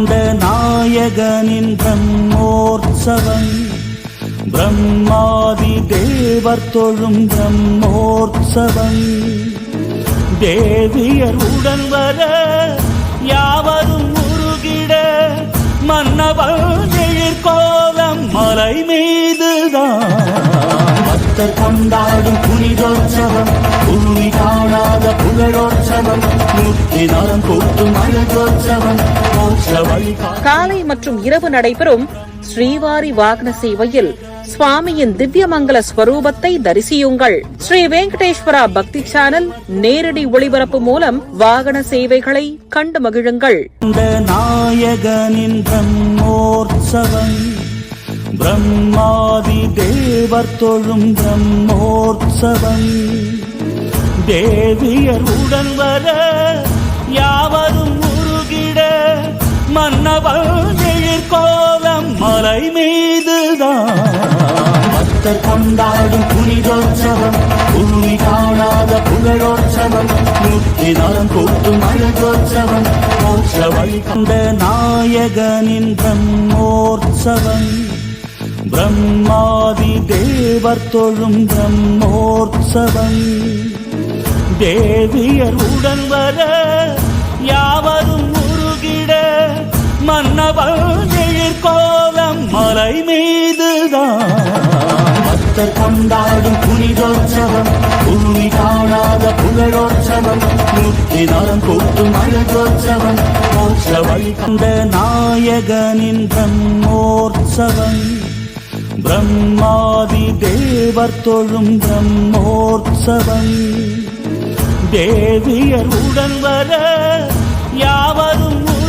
ஆண்ட நாயகனின் பிரம்மோற்சவம். பிரம்மாதி தேவர் தொழும் பிரம்மோற்சவம். தேவியர் உடன் வர யாவரும் உருகிட மன்னவன் எழிற்கோலம் மலை மீதுதான். பக்தர் கொண்டாடும் புனிதோற்சவம் பூமி காணாத புகழோற்சவம். காலை மற்றும் இரவு நடைபெறும் ஸ்ரீவாரி வாகன சேவையில் சுவாமியின் திவ்யமங்கல ஸ்வரூபத்தை தரிசியுங்கள். ஸ்ரீ வெங்கடேஸ்வரா பக்தி சேனல் நேரடி ஒளிபரப்பு மூலம் வாகன சேவைகளை கண்டு மகிழுங்கள். இந்த நாயகனின் பிரம்மோற்சவம் பிரம்மாதி தேவர் தொழும் பிரம்மோற்சவம். தேவியர் உடன் வர யாவரும் உருகிட மன்னவன் எழிற்கோலம் மலை மீதுதான். பக்தர் கொண்டாடும் புனிதோற்சவம் பூமி காணாத புகழோற்சவம் முக்தி நலம் கூட்டும் அழகோற்சவம் மோட்ச வழி கண்ட நாயகனின் பிரம்மோற்சவம். பிரம்மாதி தேவர் தொழும் பிரம்மோற்சவம். தேவியர் உடன் வர யாவரும் உருகிட மன்னவன் எழிற்கோலம் மலை மீதுதான். பக்தர் கொண்டாடும் புனிதோற்சவம் பூமி காணாத புகழோற்சவம் முக்தி நலம் கூட்டும் அழகோற்சவம் மோட்ச வழி கண்ட நாயகனின் பிரம்மோற்சவம். பிரம்மாதி தேவர் தொழும் பிரம்மோற்சவம். தேவியர் உடன் வர யாவரும் உருகிட